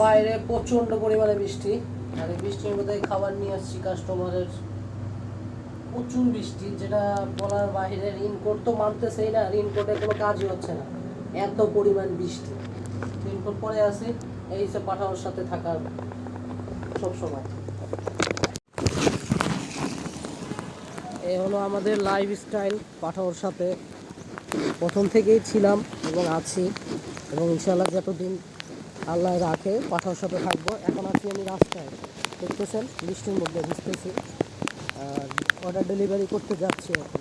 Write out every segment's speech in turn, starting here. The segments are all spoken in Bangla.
বাইরে প্রচণ্ড পরিমাণে বৃষ্টি। আর এই বৃষ্টির মধ্যে খাবার নিয়ে আসছি কাস্টমারের প্রচুর বৃষ্টি, যেটা বলার বাইরে রেইনকোট তো মানতেছেই না রেইনকোটে কোনো কাজই হচ্ছে না। এত পরিমাণ বৃষ্টি। রেইনকোট পরে আসি এই সব পাঠানোর সাথে থাকার সবসময়। এই হলো আমাদের লাইফ স্টাইল পাঠাওর সাথে। প্রথম থেকেই ছিলাম এবং আছি এবং ইনশাল্লাহ যতদিন আল্লাহ রাখে, পাঠার সাথে থাকব। এখন আছি আমি রাস্তায়। দেখতেছেন, বৃষ্টির মধ্যে বুঝতেছি আর অর্ডার ডেলিভারি করতে যাচ্ছি এখন।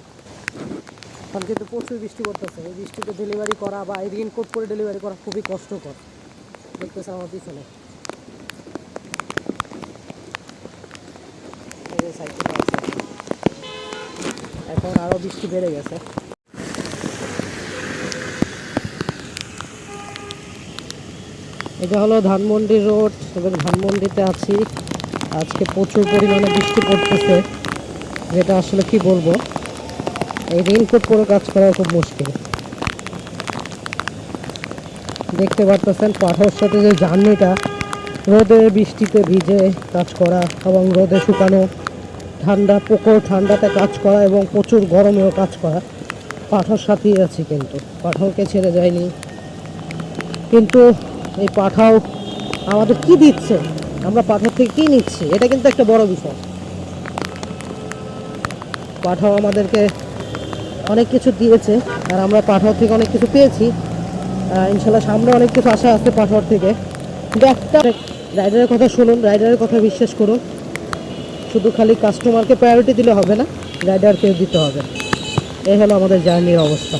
এখন কিন্তু প্রচুর বৃষ্টি করতেছে এই বৃষ্টিতে ডেলিভারি করা বা এই রেইনকোট করে ডেলিভারি করা খুবই কষ্টকর। দেখতেছে আমার পিছনে। এখন আরও বৃষ্টি বেড়ে গেছে। এটা হলো ধানমন্ডি রোড এবং ধানমন্ডিতে আছি। আজকে প্রচুর পরিমাণে বৃষ্টি পড়তেছে, যেটা আসলে কি বলব? এই রেইনকোট পরে কাজ করা খুব মুশকিল। দেখতে পারতেছেন পাথর সাথে যে জার্নিটা, রোদে বৃষ্টিতে ভিজে কাজ করা এবং রোদে শুকানো, ঠান্ডা প্রখর ঠান্ডাতে কাজ করা এবং প্রচুর গরমেও কাজ করা। পাঠার সাথেই আছি কিন্তু পাঠাওকে ছেড়ে যায়নি। কিন্তু এই পাঠাও। আমাদের কি দিচ্ছে? আমরা পাঠার থেকে কি নিচ্ছি? এটা কিন্তু একটা বড় বিষয়। পাঠাও আমাদেরকে অনেক কিছু দিয়েছে, আর আমরা পাঠাও থেকে অনেক কিছু পেয়েছি। ইনশাল্লাহ সামনে অনেক কিছু আশা আছে পাঠাওয়ার থেকে। কিন্তু একটা রাইডারের কথা শুনুন, রাইডারের কথা বিশ্বাস করুন। শুধু খালি কাস্টমারকে প্রায়োরিটি দিলে হবে না, রাইডারকেও দিতে হবে। এই হলো আমাদের জার্নির অবস্থা।